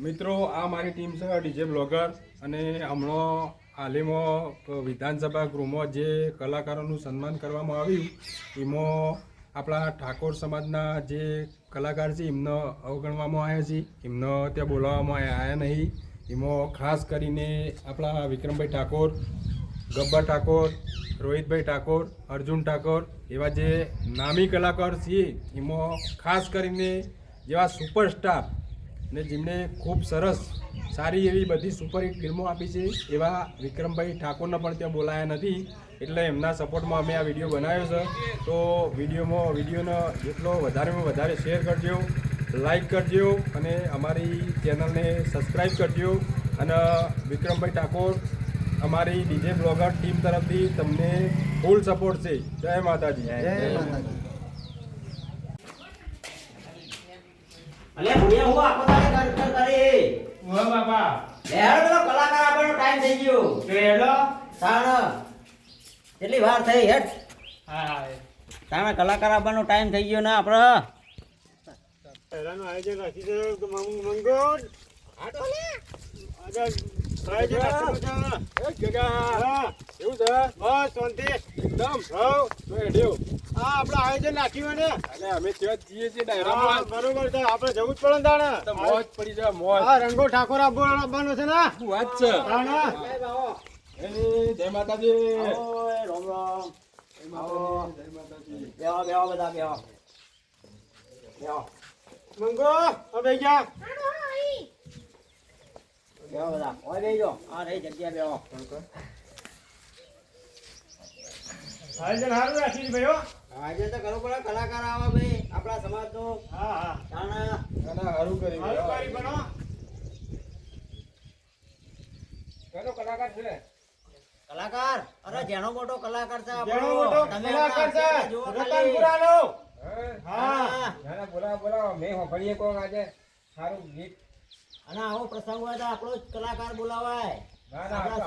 મિત્રો, આ મારી ટીમ છે ડીજે બ્લોગર અને હમણાં હાલીમાં વિધાનસભા ગૃહમાં જે કલાકારોનું સન્માન કરવામાં આવ્યું, એમાં આપણા ઠાકોર સમાજના જે કલાકાર છે, એમને અવગણવામાં આવ્યા છે. એમને ત્યાં બોલાવવામાં આવ્યા નહીં. એમાં ખાસ કરીને આપણા વિક્રમભાઈ ઠાકોર, ગબ્બર ઠાકોર, રોહિતભાઈ ઠાકોર, અર્જુન ઠાકોર એવા જે નામી કલાકાર છે એમાં ખાસ કરીને જેવા સુપરસ્ટાર ને જેમણે ખૂબ સરસ, સારી એવી બધી સુપરહિટ ફિલ્મો આપી છે, એવા વિક્રમભાઈ ઠાકોરને પણ ત્યાં બોલાયા નથી, એટલે એમના સપોર્ટમાં અમે આ વીડિયો બનાવ્યો છે. તો વિડીયોમાં, વિડીયોનો જેટલો વધારેમાં વધારે શેર કરજો લાઈક કરજો અને અમારી ચેનલને સબસ્ક્રાઈબ કરજો. અને વિક્રમભાઈ ઠાકોર, અમારી ડીજે બ્લોગર ટીમ તરફથી તમને ફૂલ સપોર્ટ છે. જય માતાજી. જય માતાજી. અલ્યા ભૂયા હું આખો દાડો કર કર કરે. ઉહા બાપા. લેહાડો પેલો કલાકાર આવવાનો ટાઈમ થઈ ગયો. તો હેડો. તાણ કેટલી વાર થઈ હેઠ હા તાણે કલાકાર આવવાનો ટાઈમ થઈ ગયો ને આપણે પહેલાનું આયોજન રાખી દે તો મંગ- મંગળ આજે આયોજન નાખ્યું ને અને અમે ત્યાં જઈએ છીએ આપણે જવું જ પડે ને તો મોજ પડી જાય મોજ હા રંગો ઠાકોર આપવાનો છે ને શું વાત છે જય માતાજી બધા બેહો મંગો હવે જા બેહો બધા. ઓય બેહજો આ રહી જગ્યા બેહો. આયોજન સારું રાખી છે આજે તો કરવું પડે કલાકાર આવે ભાઈ. આપણા સમાજનો. હા હા. તાણ ના ના સારું કર્યું સારું બનો. કયો કલાકાર છે? કલાકાર? અરે જેનો મોટો કલાકાર છે આપણો. મોટો કલાકાર છે. રતનપુરાનો હા. ના બોલાવો બોલાવો. મેં હોભળીએ કોણ આજે? સારું ગીત. અને આવો પ્રસંગ હોય તો આપણો જ કલાકાર બોલાવાય. ના ના. હા,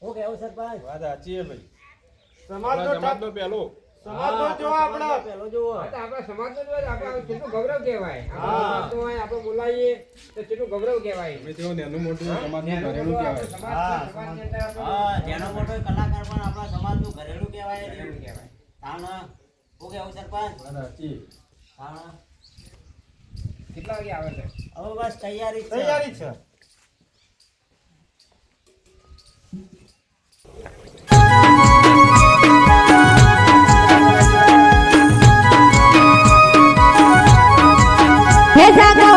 સમાજ કેવું સરપંચ? વાત સાચી છે ભાઈ. સમાજનો આપણા ઠાક- પહેલો. સમાજનો જો આપણો પેલો જુઓ. આપણા સમાજ નો આપણે કેટલું ગૌરવ કહેવાય. હા. આપણા સમાજનું હોય આપણે બોલાવીએ તો કેટલું ગૌરવ કહેવાય. અમે તેઓ નાનું મોટું હા. જેનો મોટો કલાકાર પણ આપણા સમાજનું ઘરેલું કહેવાય. ઘરેલું કહેવાય. તાણ હું કેવું સરપંચ? વાત સાચી. તાણ. વાગે આવે છે. હવે બસ તૈયારી. તૈયારી છે. હે જાગો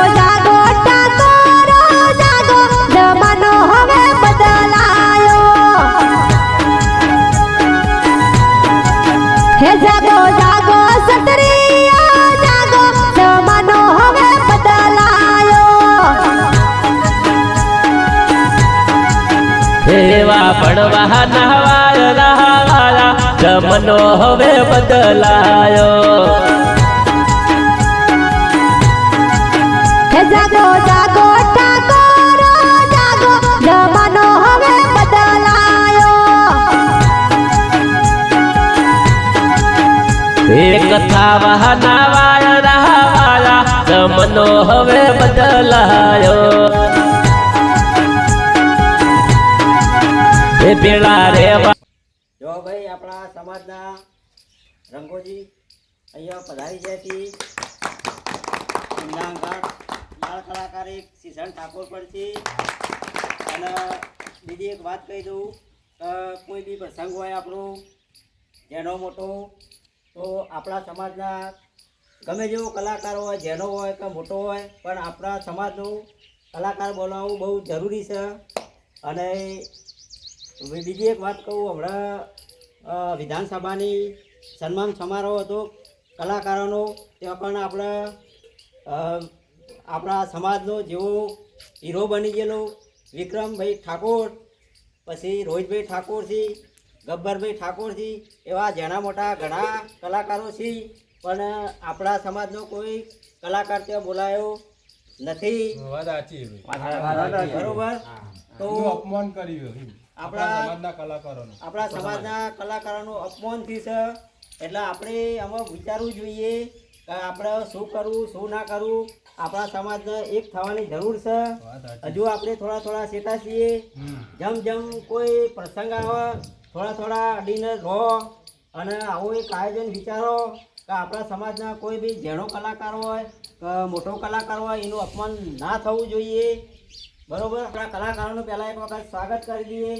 જાગો પડવા નહવાય જમનો હવે બદલાયો. જાગો જાગો ટાકોરો જાગો. જમાનો હવે બદલાયો. એક થાવા નહવાય. જમનો હવે બદલાયો. એ પેલા રે જો ભાઈ, આપણા સમાજના રંગોજી અહીંયા પધારી છે. એમના બાળ કલાકાર એક શિષણ ઠાકોર પણ છે. અને બીજી એક વાત કહી દઉં કોઈ બી પ્રસંગ હોય આપણો, જેનો મોટો, તો આપણા સમાજના ગમે જેવો કલાકાર હોય, જેનો હોય કે મોટો હોય, પણ આપણા સમાજનું કલાકાર બોલાવવું બહુ જરૂરી છે. અને બીજી એક વાત કહું હમણાં વિધાનસભાની સન્માન સમારોહ હતો. કલાકારોનો ત્યાં પણ આપણા આપણા સમાજનો જેવો હીરો બની ગયેલો વિક્રમભાઈ ઠાકોર પછી રોહિતભાઈ ઠાકોરથી ગબ્બરભાઈ ઠાકોરથી એવા જણા મોટા ઘણા કલાકારો છે પણ આપણા સમાજનો કોઈ કલાકાર ત્યાં બોલાયો નથી. બરોબર? તો અપમાન કર્યું આપણા સમાજના કલાકારોનું. આપણા સમાજના કલાકારોનું અપમાન થયું છે. એટલે આપણે આમાં વિચારવું જોઈએ કે આપણે શું કરવું શું ના કરવું. આપણા સમાજને એક થવાની જરૂર છે. હજુ આપણે થોડા થોડા સેટા છીએ. જેમ જેમ કોઈ પ્રસંગ આવે થોડા થોડા અડીને રહો અને આવું એક આયોજન વિચારો કે આપણા સમાજના કોઈ બી જેણો કલાકાર હોય કે મોટો કલાકાર હોય એનું અપમાન ના થવું જોઈએ. બરોબર? આપણા કલાકારોનું પહેલાં એક વખત સ્વાગત કરી દઈએ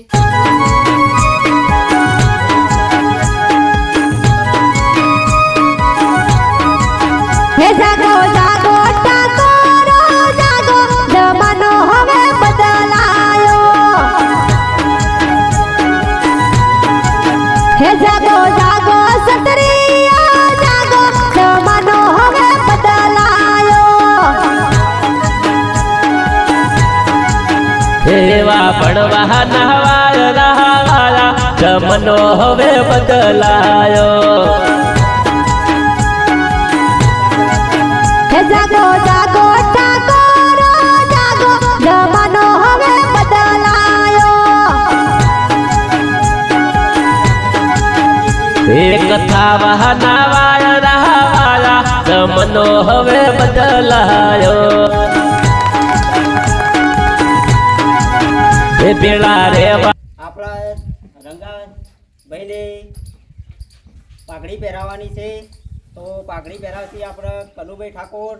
જાગો જાગો. જમનો હવે બદલાયો. જાગો જાગો ટાકોરો જાગો જમાનો હવે બદલાયો. એક થાવા નવાય રહાવાયા જમનો હવે બદલાયો. એ પેલા રે આપણા રંગા ભાઈને પાઘડી પહેરાવવાની છે. તો પાઘડી પહેરાવતી આપણે કનુભાઈ ઠાકોર.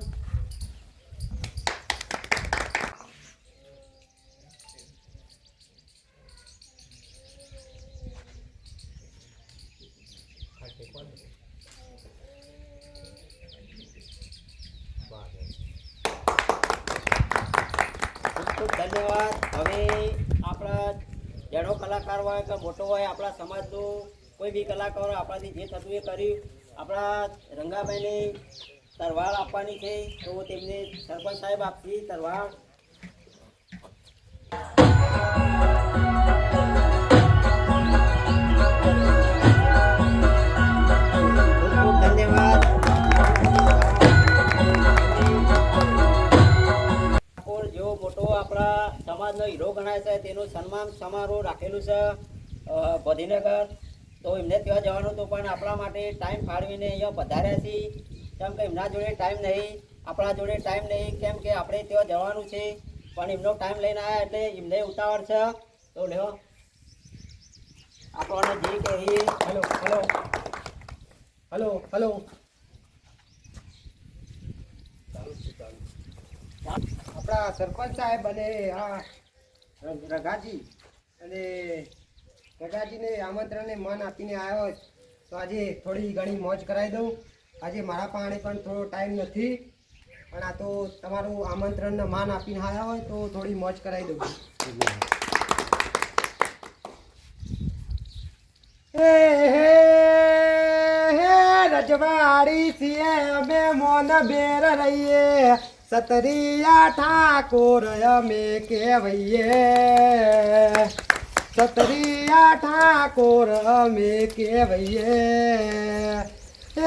ધન્યવાદ. હવે જેનો કલાકાર હોય કે મોટો હોય, આપણા સમાજનું કોઈ બી કલાકાર આપણાથી જે થતું એ કર્યું. આપણા રંગાભાઈને તરવાળ આપવાની છે, તો તેમને સરપંચ સાહેબ આપતી તરવાળ સમાજનો છે તેનું સન્માન સમારોહ રાખેલું છે ગોધીનગર તો એમને ત્યાં જવાનું હતું પણ આપણા માટે ટાઈમ ફાળવીને અહીંયા પધાર્યા છીએ. કેમ કે એમના જોડે ટાઈમ નહીં આપણા જોડે ટાઈમ નહીં કેમ કે આપણે ત્યાં જવાનું છે. પણ એમનો ટાઈમ લઈને આવ્યા એટલે એમને ઉતાવળ છે. તો લ્યો. આપણને જે કે હલો હલો હલો હલો આપણા સરપંચ સાહેબ અને આ રઘાજી. અને રઘાજીને આમંત્રણને માન આપીને આવ્યો. તો આજે થોડી ઘણી મોજ કરાવી દઉં. આજે મારા પાસે પણ થોડો ટાઈમ નથી, પણ આ તો તમારું આમંત્રણને માન આપીને આવ્યા હોય, તો થોડી મોજ કરાવી દઉં. રજવાડી છીએ, અમે મોન બેર રહીએ. સતરિયા ઠાકોર, અમે કેવઈએ સતરિયા ઠાકોર, અમે કેવઈએ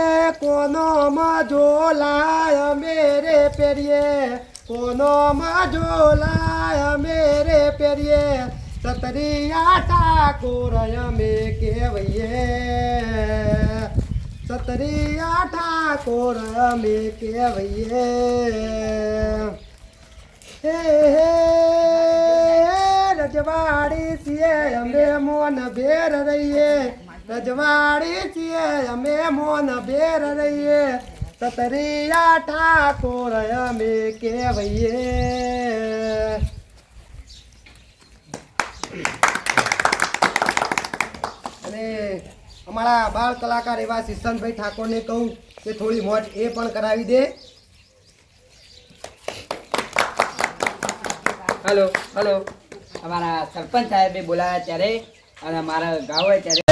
એ કોનો મજોલાય મેરે પેરીએ કોનો મજોલાય મેરે પેરીએ સતરિયા ઠાકોર, અમે કેવઈએ સતરિયા ઠાકોર અમે કેવઈએ હે હે, રજવાડી છીએ અમે, મોન ભેર રહીએ. રજવાડી છીએ અમે, મોન ભેર રહીએ. સતરિયા ઠાકોર અમે કેવઈએ અને અમારા બાળ કલાકાર એવા શિષ્યનભાઈ ઠાકોરને કહું કે થોડી મોજ એ પણ કરાવી દે. Hello hello. અમારા સરપંચ સાહેબે બોલાયા ત્યારે અને મારા ગાવ ત્યારે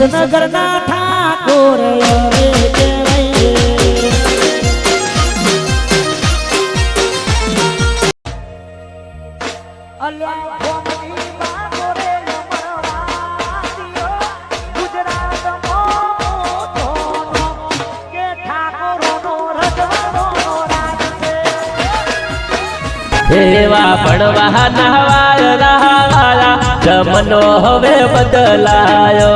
વિસનગરના ઠાકોર પડવા નહવા જમનો હવે બદલાયો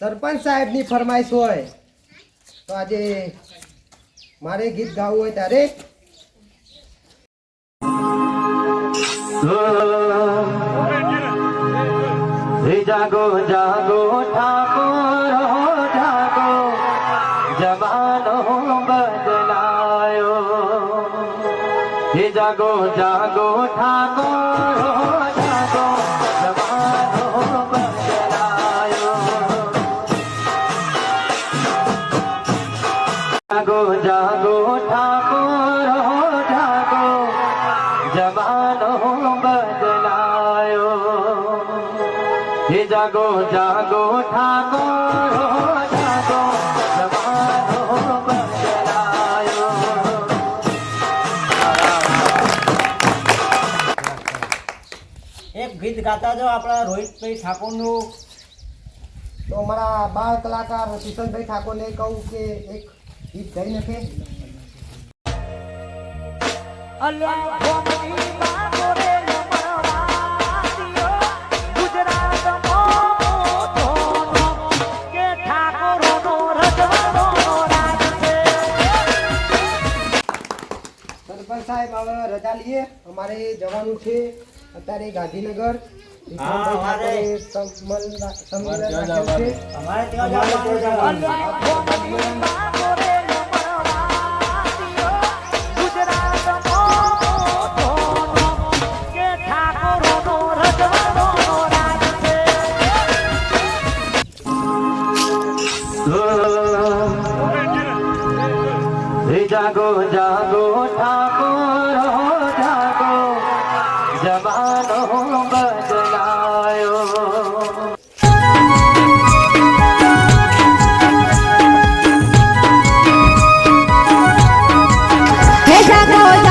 સરપંચ સાહેબની ફરમાઈશ હોય તો આજે મારે ગીત ગાવું હોય ત્યારે જાગો જાગો ઠાકોર જાગો જાગો ઠાકોર ગીત જાઓ આપણા રોહિતભાઈ ઠાકોરનું. તો અમારા બાળ કલાકાર કિશનભાઈ ઠાકોરને કહું કે એક ગીત ગાઈ નાખે. સાહેબ, હવે રજા લઈએ. અમારે જવાનું છે. અત્યારે ગાંધીનગર અમારે- ત્યાં હે